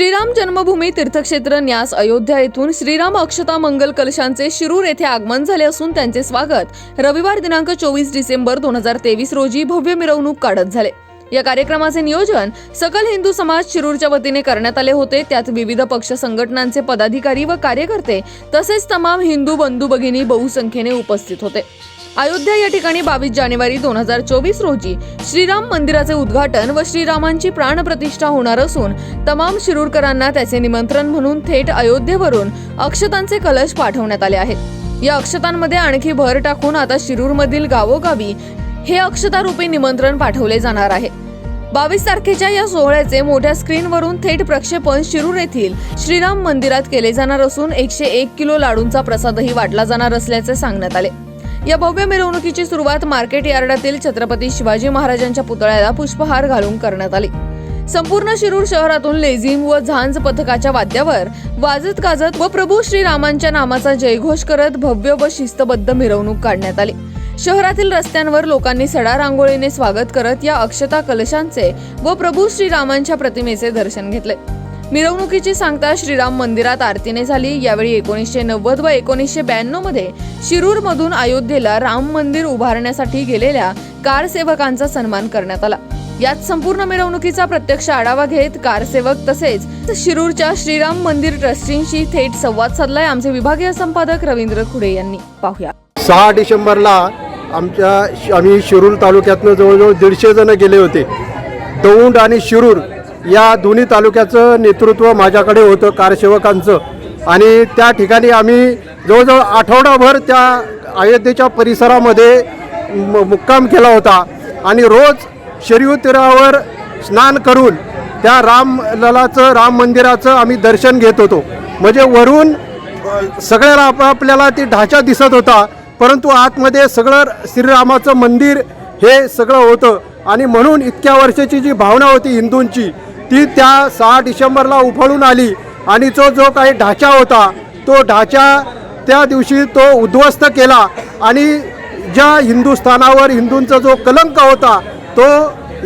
श्रीराम जन्मभूमी तीर्थक्षेत्र न्यास अयोध्या येथून श्रीराम अक्षता मंगल कलशांचे शिरूर येथे आगमन झाले असून त्यांचे स्वागत रविवार दिनांक चोवीस डिसेंबर दोन हजार तेवीस रोजी भव्य मिरवणूक काढत झाले. या कार्यक्रमाचे नियोजन सकल हिंदू समाज शिरूरच्या वतीने करण्यात आले होते. त्यात विविध पक्ष संघटनांचे पदाधिकारी व कार्यकर्ते तसेच तमाम हिंदू बंधू भगिनी बहुसंख्येने उपस्थित होते. अयोध्या या ठिकाणी बावीस जानेवारी दोन हजार चोवीस रोजी श्रीराम मंदिराचे उद्घाटन व श्रीरामांची प्राणप्रतिष्ठा होणार असून तमाम शिरूरकरांना त्याचे निमंत्रण म्हणून थेट अयोध्येवरून अक्षतांचे कलश पाठवण्यात आले आहेत. या अक्षतांमध्ये आणखी भर टाकून आता शिरूरमधील गावोगावी हे अक्षतारूपी निमंत्रण पाठवले जाणार आहे. बावीस तारखेच्या या सोहळ्याचे मोठ्या स्क्रीनवरून थेट प्रक्षेपण शिरूर येथील श्रीराम मंदिरात केले जाणार असून एकशे एक किलो लाडूंचा प्रसादही वाटला जाणार असल्याचे सांगण्यात आले. या भव्य मिरवणुकीची सुरुवात मार्केट यार्डातील छत्रपती शिवाजी महाराजांच्या पुतळ्याला पुष्पहार घालून करण्यात आली. संपूर्ण शिरूर शहरातून लेझिम व झांज पथकाच्या वाद्यावर वाजत गाजत व प्रभू श्रीरामांच्या नामाचा जयघोष करत भव्य व शिस्तबद्ध मिरवणूक काढण्यात आली. शहरातील रस्त्यांवर लोकांनी सडा रांगोळीने स्वागत करत या अक्षता कलशांचे व प्रभू श्रीरामांच्या प्रतिमेचे दर्शन घेतले. मिरवणुकीची सांगता श्रीराम मंदिरात आरतीने झाली. यावेळी एकोणीसशे नव्वद व एकोणीसशे ब्याण्णवमध्ये शिरूर मधून अयोध्येला राम मंदिर उभारण्यासाठी गेलेल्या कारसेवकांचा सन्मान करण्यात आला. यात संपूर्ण मिरवणुकीचा प्रत्यक्ष आढावा घेत कारसेवक तसेच शिरूरच्या श्रीराम मंदिर ट्रस्टींशी थेट संवाद साधलाय. आमचे विभागीय संपादक रवींद्र खुडे यांनी. पाहूया. सहा डिसेंबरला आमच्या आम्ही शिरूर तालुक्यातनं जवळजवळ दीडशे जण गेले होते. दौंड आणि शिरूर या दोन्ही तालुक्याचं नेतृत्व माझ्याकडे होतं कारसेवकांचं. आणि त्या ठिकाणी आम्ही जवळजवळ आठवडाभर त्या अयोध्येच्या परिसरामध्ये म- मुक्काम केला होता. आणि रोज शरीव तीरावर स्नान करून त्या राम ललाचं राम मंदिराचं आम्ही दर्शन घेत होतो. म्हणजे वरून सगळ्याला आप- आपल्याला ती ढाचा दिसत होता परंतु आतमध्ये सगळं श्रीरामाचं मंदिर हे सगळं होतं. आणि म्हणून इतक्या वर्षाची जी भावना होती हिंदूंची ती त्या सहा डिसेंबरला उफाळून आली आणि तो जो काही ढाचा होता तो ढाचा त्या दिवशी तो उद्ध्वस्त केला आणि ज्या हिंदुस्थानावर हिंदूंचा जो कलंक होता तो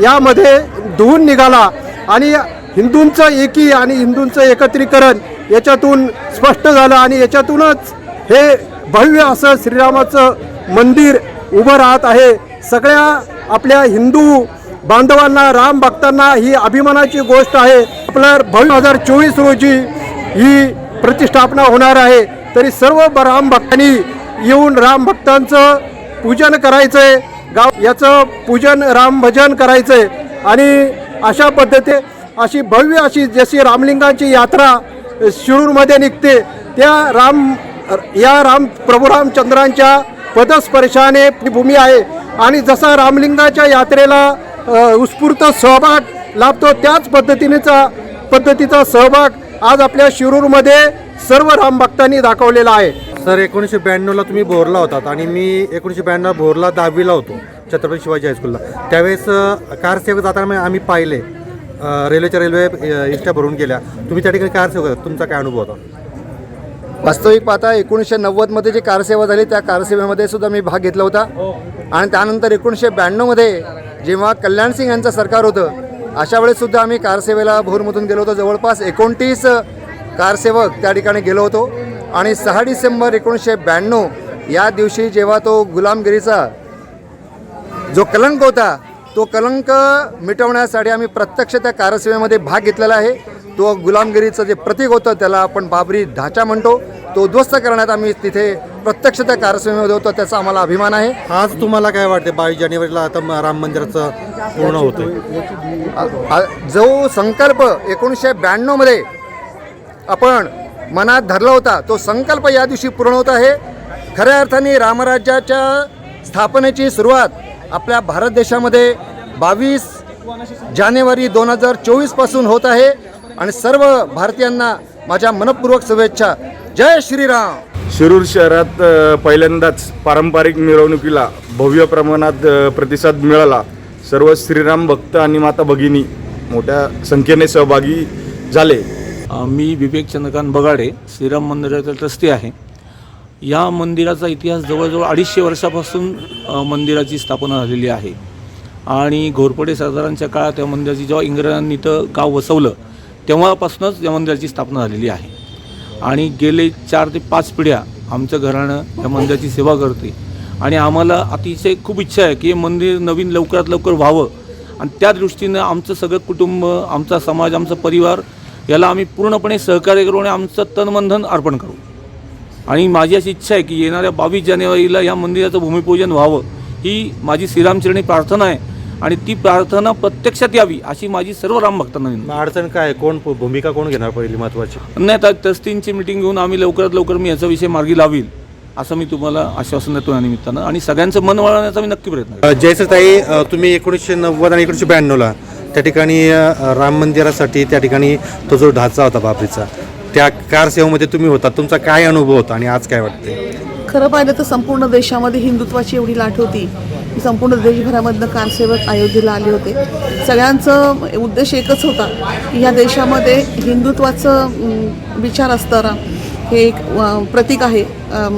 यामध्ये धुवून निघाला आणि हिंदूंचं एकी आणि हिंदूंचं एकत्रीकरण याच्यातून स्पष्ट झालं आणि याच्यातूनच हे भव्य असं श्रीरामाचं मंदिर उभं राहत आहे. सगळ्या आपल्या हिंदू बांधवांना राम भक्तांना ही अभिमानाची गोष्ट आहे. आपलं भव्य हजार चोवीस रोजी ही प्रतिष्ठापना होणार आहे. तरी सर्व राम भक्तांनी येऊन राम भक्तांचं पूजन आहे गाव याचं पूजन राम भजन करायचं आहे आणि अशा पद्धती अशी भव्य अशी जशी रामलिंगाची यात्रा शिरूरमध्ये निघते त्या राम या राम प्रभू रामचंद्रांच्या पदस्पर्शाने भूमी आहे. आणि जसा रामलिंगाच्या यात्रेला उत्स्फूर्त सहभाग लाभतो. त्याच पद्धतीनेचा पद्धतीचा सहभाग आज आपल्या शिरूरमध्ये सर्व राम भक्तांनी दाखवलेला आहे. सर एकोणीसशे ब्याण्णवला तुम्ही भोरला होतात आणि मी एकोणीसशे ब्याण्णव भोरला दहावीला होतो छत्रपती शिवाजी हायस्कूलला त्यावेळेस अ, कारसेवक जाताना मी- आम्ही पाहिले. रेल्वेच्या रेल्वे अ, इष्ट्या भरून गेल्या. तुम्ही त्या ठिकाणी कारसेवक होता तुमचा काय अनुभव होता? वास्तविक पाहता एकोणीसशे नव्वदमध्ये जी कारसेवा झाली त्या कारसेवेमध्ये सुद्धा मी भाग घेतला होता. आणि त्यानंतर एकोणीसशे ब्याण्णवमध्ये जेव्हा कल्याण सिंग यांचं सरकार होतं अशा वेळेससुद्धा आम्ही कारसेवेला भोरमधून गेलो होतो. जवळपास एकोणतीस कारसेवक त्या ठिकाणी गेलो होतो. आणि सहा डिसेंबर एकोणीसशे ब्याण्णव या दिवशी जेव्हा तो गुलामगिरीचा जो कलंक होता तो कलंक मिटवण्यासाठी आम्ही प्रत्यक्ष त्या कारसेवेमध्ये भाग घेतलेला आहे. तो गुलामगिरीचं जे प्रतीक होतं त्याला आपण बाबरी ढाचा म्हणतो. तो उद्ध्वस्त करण्यात आम्ही तिथे प्रत्यक्ष त्या कारसेवेमध्ये होतो त्याचा आम्हाला अभिमान आहे. आज तुम्हाला काय वाटते? बावीस जानेवारीला आता राम मंदिराचं पूर्ण होतं जो संकल्प एकोणीसशे ब्याण्णवमध्ये आपण मनात धरला होता तो संकल्प या दिवशी पूर्ण होत आहे. खऱ्या अर्थाने रामराज्याच्या स्थापनेची सुरुवात आपल्या भारत देशामध्ये बावीस जानेवारी दोन हजार चोवीसपासून होत आहे. आणि सर्व भारतीयांना माझ्या मनपूर्वक शुभेच्छा. जय श्रीराम. शिरूर शहरात पहिल्यांदाच पारंपरिक मिरवणुकीला भव्य प्रमाणात प्रतिसाद मिळाला. सर्व श्रीराम भक्त आणि माता भगिनी मोठ्या संख्येने सहभागी झाले. मी विवेक चंद्रकांत बगाडे श्रीराम मंदिराचा ट्रस्टी आहे. या मंदिराचा इतिहास जवळजवळ अडीचशे वर्षापासून मंदिराची स्थापना झालेली आहे. आणि घोरपडे सरदारांच्या काळात या मंदिराची जेव्हा इंग्रजांनी इथं गाव वसवलं तेव्हापासूनच या मंदिराची स्थापना झालेली आहे. आणि गेले चार ते पाच पिढ्या आमचं घराणं या मंदिराची सेवा करते आणि आम्हाला अतिशय खूप इच्छा आहे की हे मंदिर नवीन लवकरात लवकर व्हावं. आणि त्या दृष्टीनं आमचं सगळं कुटुंब आमचा समाज आमचा परिवार याला आम्ही पूर्णपणे सहकार्य करू आणि आमचं तनबंधन अर्पण करू. आणि माझी अशी इच्छा आहे की येणाऱ्या बावीस जानेवारीला या मंदिराचं भूमिपूजन व्हावं. ही माझी श्रीरामचरणी प्रार्थना आहे. आणि ती प्रार्थना प्रत्यक्षात यावी अशी माझी सर्व राम भक्तांना विनंती. मग अडचण काय? कोण भूमिका कोण घेणार पहिली महत्वाची? नाही आता ट्रस्टींची मिटिंग घेऊन आम्ही लवकरात लवकर मी याचा विषय मार्गी लावील असं मी तुम्हाला आश्वासन देतो या निमित्तानं. आणि सगळ्यांचं मन वळवण्याचा मी नक्की प्रयत्न करेन. जयसताई तुम्ही एकोणीसशे नव्वद आणि एकोणीसशे ब्याण्णवला त्या ठिकाणी अ, राम मंदिरासाठी त्या ठिकाणी तो जो ढाचा होता बाबरीचा त्या कारसेवेमध्ये तुम्ही होता. तुमचा काय अनुभव होता आणि आज काय वाटते खरं पाहिलं तर संपूर्ण देशामध्ये हिंदुत्वाची एवढी लाट होती. की संपूर्ण देशभरामधनं कारसेवक अयोध्येला आले होते. सगळ्यांचं उद्देश एकच होता की ह्या देशामध्ये हिंदुत्वाचं विचार असताना हे एक प्रतीक आहे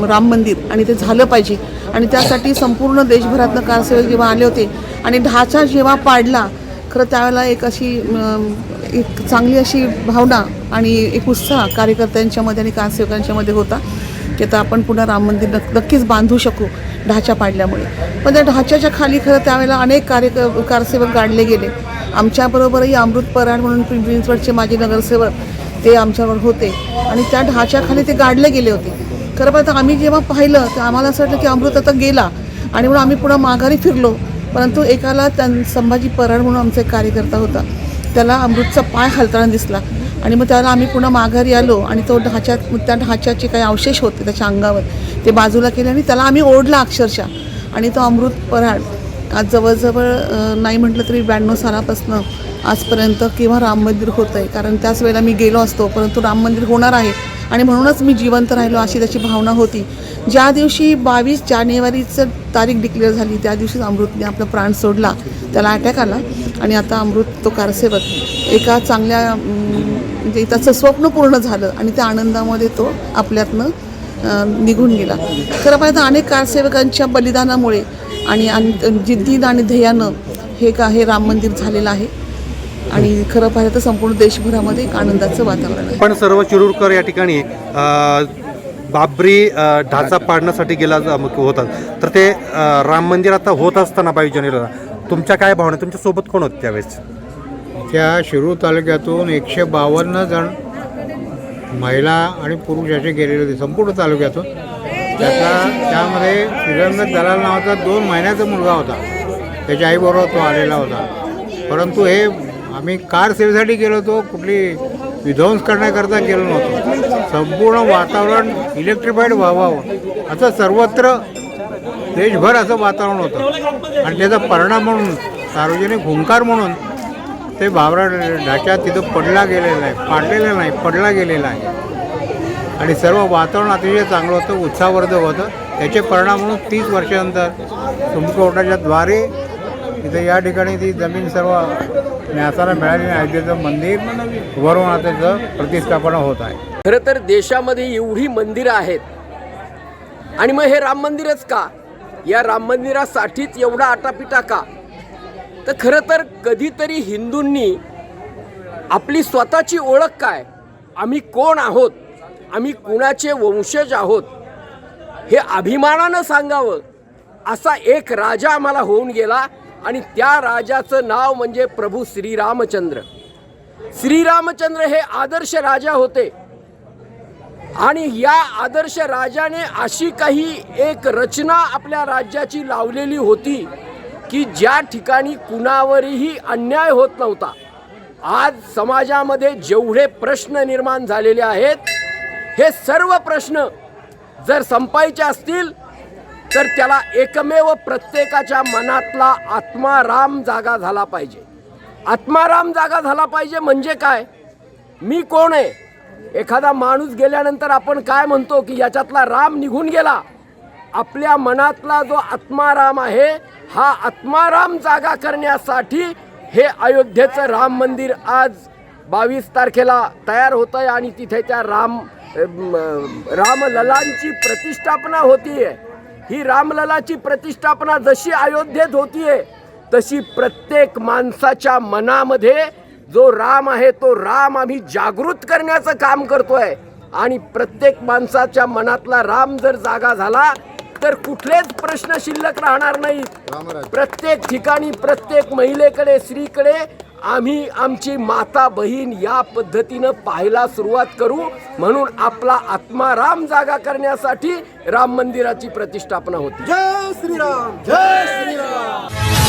राम मंदिर. आणि ते झालं पाहिजे. आणि त्यासाठी संपूर्ण देशभरातनं कारसेवक जेव्हा आले होते आणि ढाचा जेव्हा पाडला खरं त्यावेळेला एक अशी एक चांगली अशी भावना आणि एक उत्साह कार्यकर्त्यांच्यामध्ये आणि कारसेवकांच्यामध्ये होता. की आता आपण पुन्हा राम मंदिर नक्कीच बांधू शकू ढाच्या पाडल्यामुळे. पण त्या ढाच्याच्या खाली खरं त्यावेळेला अनेक कार्य कारसेवक गाडले गेले. आमच्याबरोबरही अमृत पराड म्हणून पिंपरी माजी नगरसेवक ते आमच्यावर होते. आणि त्या ढाच्याखाली ते गाडले गेले होते. खरं पाहता आम्ही जेव्हा पाहिलं तर आम्हाला असं वाटलं की अमृत आता गेला. आणि म्हणून आम्ही पुन्हा माघारी फिरलो. परंतु एकाला त्यां संभाजी पराड म्हणून आमचा एक कार्यकर्ता होता. त्याला अमृतचा पाय हलताना दिसला. आणि मग त्याला आम्ही पुन्हा माघारी आलो आणि तो ढाच्यात त्या ढाच्याचे काही अवशेष होते त्याच्या अंगावर ते बाजूला केले आणि त्याला आम्ही ओढला अक्षरशः. आणि तो अमृत पराड आज जवळजवळ नाही म्हटलं तरी ब्याण्णव सालापासनं आजपर्यंत केव्हा राम मंदिर होतं आहे कारण त्याच वेळेला मी गेलो असतो परंतु राम मंदिर होणार आहे. आणि म्हणूनच मी जिवंत राहिलो अशी त्याची भावना होती. ज्या दिवशी बावीस जानेवारीचं तारीख डिक्लेअर झाली त्या दिवशीच अमृतने आपला प्राण सोडला. त्याला अटॅक आला आणि आता अमृत तो कारसेवक. एका चांगल्या म्हणजे त्याचं स्वप्न पूर्ण झालं आणि त्या आनंदामध्ये तो आपल्यातनं निघून गेला. खरं पाहिजे अनेक कारसेवकांच्या बलिदानामुळे आणि अन- जिद्दीनं आणि ध्येयानं हे का हे राम मंदिर झालेलं आहे. आणि खरं पाहिलं तर संपूर्ण देशभरामध्ये एक आनंदाचं वातावरण आहे. पण सर्व चिरूरकर या ठिकाणी बाबरी ढाचा पाडण्यासाठी गेला होता. तर ते राम मंदिर आता होत असताना बावीस जानेवारीला तुमच्या काय भावना? तुमच्यासोबत कोण होते त्यावेळेस? त्या शिरूर तालुक्यातून एकशे बावन्न जण महिला आणि पुरुष असे गेलेले होते संपूर्ण तालुक्यातून. त्याचा त्यामध्ये श्रीरंग दलाल नावाचा दोन महिन्याचा मुलगा होता. त्याच्या आईबरोबर तो आलेला होता. परंतु हे आम्ही कार सेवेसाठी गेलो होतो कुठली विध्वंस करण्याकरता गेलो नव्हतो. संपूर्ण वातावरण इलेक्ट्रिफाईड व्हावं असं सर्वत्र देशभर असं वातावरण होतं. आणि त्याचा परिणाम म्हणून सार्वजनिक हुंकार म्हणून ते भावरा ढाच्या तिथं पडला गेलेला आहे पाडलेला नाही पडला गेलेला आहे. आणि सर्व वातावरण अतिशय चांगलं होतं उत्साहवर्धक होतं. त्याचे परिणाम म्हणून तीस वर्षानंतर सुप्रीम कोर्टाच्या द्वारे तिथं या ठिकाणी ती जमीन सर्व न्यासाला मिळाली अयोध्येचं मंदिर उभारून आता त्याचं प्रतिष्ठापना होत आहे. खरं तर देशामध्ये एवढी मंदिरं आहेत. आणि मग हे राम मंदिरच का? या राम मंदिरासाठीच एवढा आटापिटा का? तर खरं तर कधीतरी हिंदूंनी आपली स्वतःची ओळख काय? आम्ही कोण आहोत? आम्ही कुणाचे वंशज आहोत? हे अभिमानानं सांगावं. असा एक राजा आम्हाला होऊन गेला. आणि त्या राजाचं नाव म्हणजे प्रभू श्रीरामचंद्र. श्रीरामचंद्र हे आदर्श राजा होते. आणि या आदर्श राजाने अशी काही एक रचना आपल्या राज्याची लावलेली होती की ज्या ठिकाणी कुणावरही अन्याय होत नव्हता. आज समाजामध्ये जेवढे प्रश्न निर्माण झालेले आहेत हे सर्व प्रश्न जर संपायचे असतील तर त्याला एकमेव प्रत्येकाच्या मनातला आत्माराम जागा झाला पाहिजे. आत्माराम जागा झाला पाहिजे म्हणजे काय? मी कोण आहे? एखादा माणूस गेल्यानंतर आपण काय म्हणतो की याच्यातला राम निघून गेला? आपल्या मनातला जो आत्माराम आहे हा आत्माराम जागा करण्यासाठी हे अयोध्येचं राम मंदिर आज बावीस तारखेला तयार होतं आहे आणि तिथे त्या राम अम, रामललांची प्रतिष्ठापना आहे ही रामललाची प्रतिष्ठापना जशी अयोध्येत होतीये तशी प्रत्येक माणसाच्या मनामध्ये जो राम आहे तो राम आम्ही जागृत करण्याचं काम करतोय. आणि प्रत्येक माणसाच्या मनातला राम जर जागा झाला तर कुठलेच प्रश्न शिल्लक राहणार नाहीत. प्रत्येक ठिकाणी प्रत्येक महिलेकडे स्त्रीकडे आम्ही आमची माता बहीण या पद्धतीनं पाहायला सुरुवात करू म्हणून आपला आत्मा राम जागा करण्यासाठी राम मंदिराची प्रतिष्ठापना होती. जय श्रीराम जय श्रीराम.